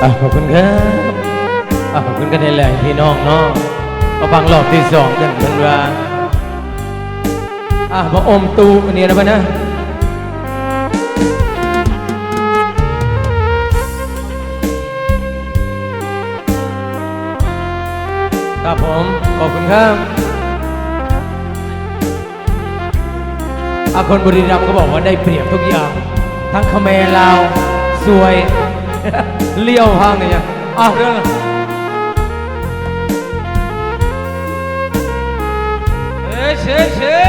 ขอบคุณครับอะขอบคุณกันในแหล่งพี่น้องเนาะมาฟังรอบที่สองกันกันว่าอะมาอมตูอันนี้นะพ่อนะครับผม ขอบคุณครับอาคนบุรีรัมย์ก็บอกว่าได้เปรียบทุกอย่าง ทั้งเมรลาว สวย เลี้ยวห้างเนี่ยอ้าวเรื่องเอ้ยเชยเชย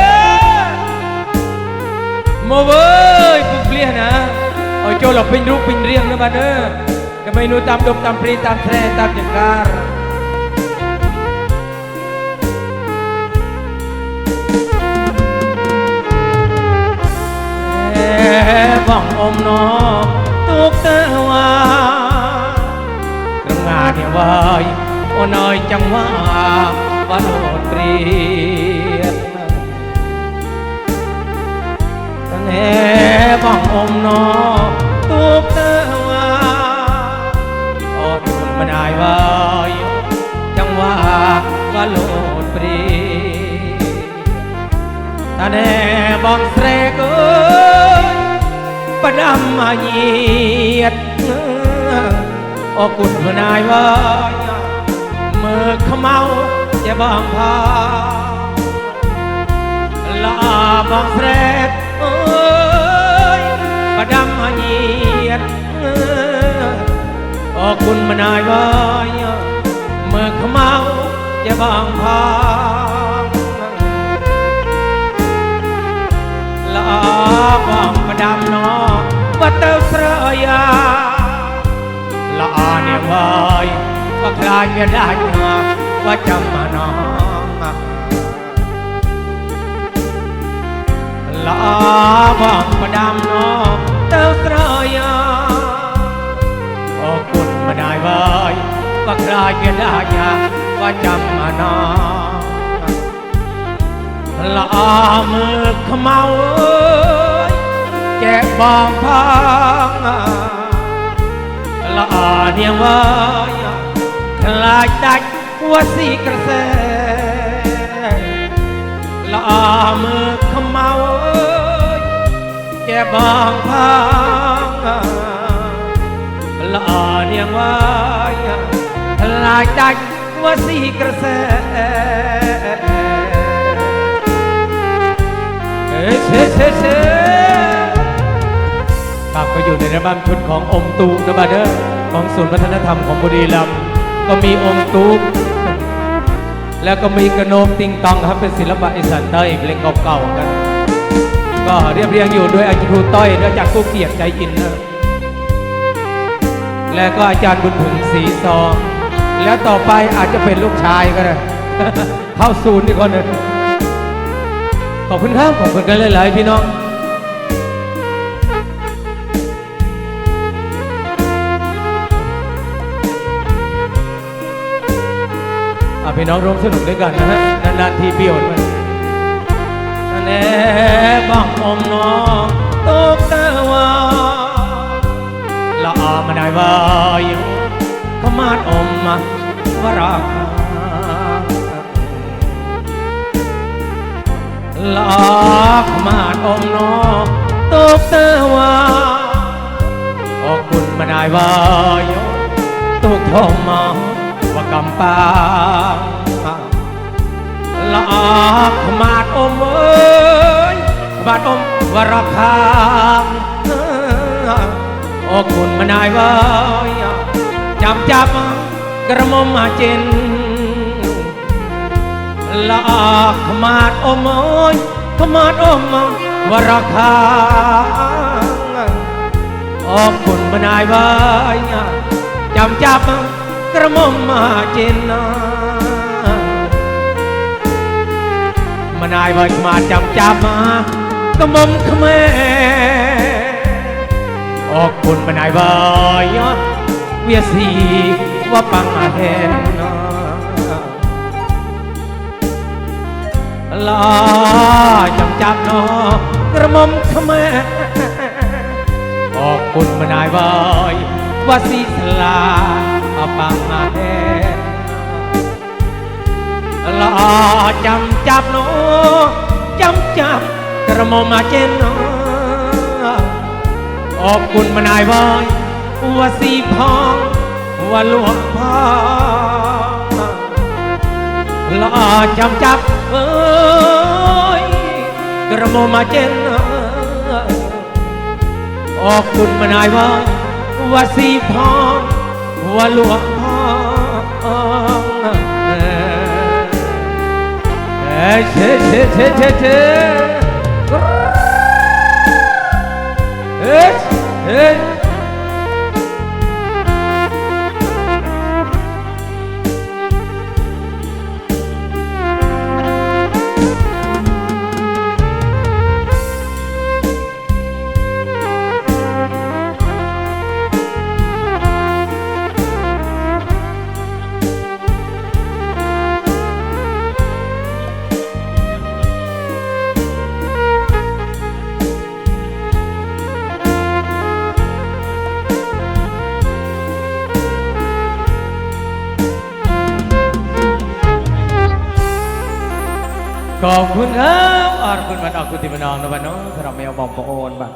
โมเว้ยปุ๊บเปลี่ยนนะเอาโจเราเป็นรูปเป็นเรียงนะบ้านเนอะก็ไม่รู้ตามดบตามปรีตามแทรตามจังการแอบบ้องอมนอตุกเตวาเรื่อง វាយអូនអើយចង្វាបានរត់ព្រៀតតែបងអមណោទូបទៅអូនមិនអាយវាយចង្វាក៏លោតព្រៀតតែបងស្រែកអើយបដាំអាញាតិ อกุดพนายว่าเมื่อขมเมาจะบองพาลาบองเสรเอ้ยประดำมาเหยียดโอกุณมนายว่าเมื่อขมเมาจะบองพาละบองประดำนอว่าเติมเสยา នេះហើយក៏ខ្លាចវាដាច់មកក៏ចាំមកណោល្អបងម្ដាំណោទៅស្រយាអរគុណម្ដាយវើយក៏ខ្លាចវាដាច់ក៏ចាំមកណោល្អមើលខ្មៅអើយចែកបងផងអើយ ละอาเมาเอ้ยงพังละอาเนียงไว้คลายดัดหัวสีกระแสละอาเมื่อขมเมาเอ้ยแกะบองพังละอาเนียงไว้คลายดัดหัวสีกระแสเฮ้เช่เช่เช่ ครับก็อยู่ในระบัมชุดของอมตูนะบาเดอร์ของศูนย์วัฒนธรรมของบุรีรัมย์ก็มีอมตูแล้วก็มีกระโนมติงตองครับเป็นศิลปะอีสานใต้เพลงเก่าๆกัน ก็เรียบเรียงอยู่โดยอาจารย์ครูต้อยและอจารย์กู้เกียรติใจอินนะและก็อาจารย์บุญถึงสีซองแล้วต่อไปอาจจะเป็นลูกชายก็ได้เข้าศูนย์อีกคนนึงขอบคุณครับขอบคุณกันหลาย ๆ พี่น้อง พี่น้องร่วมสนุกด้วยกันนะฮะนานๆทีเปี่ยวมันแน่บ้องอมน้องตกตะวันละอามาได้วายขมาดอมมาวราคาลากมาดอมน้องตกเตวาออกคุณมาได้วายตกทองมา កំបាល្អខ្មាតអ៊ំអើយខ្មាតអ៊ំវរខាអូគុណម្នាយវើយចាំចាប់ក្រមុំអាចិនល្អខ្មាតអ៊ំអើយខ្មាតអ៊ំវរខាអរគុណម្នាយវើយចាំចាប់ ក្រមុំមហាចេណាមិនអាយបើស្មាតចាំចាប់មកក្រមុំខ្មែរអរគុណមិនអាយបើយវាស៊ីវ៉ាបាំងអាហេណាឡាចាំចាប់ណោក្រមុំខ្មែរអរគុណមិនអាយបើយវ៉ាស៊ីស្លា ม่ออกคุณมานายไว้เวียสีว่าปังอาเทนนาลาจำจับนอกระหมอมขแม่ออกคุณมานายบายว่าสีสลาเอาปังมาแทนลอจำจับโนจำจับกระมอมาเจนนขอบคุณมานายบอยว่าสีพองว่าหลวงพ่อลอจำจับเอ้ยกระโมมาเจนออกคุณมานายว่าว่าสีพร ว่าหลวงพ่อเอ้ยเชเชเชเชเช ขอบคุณครับขอบคุณมันออกคุณติมนองนะบ้านน้องสำหรับแมวบอมปะโอนบ้าง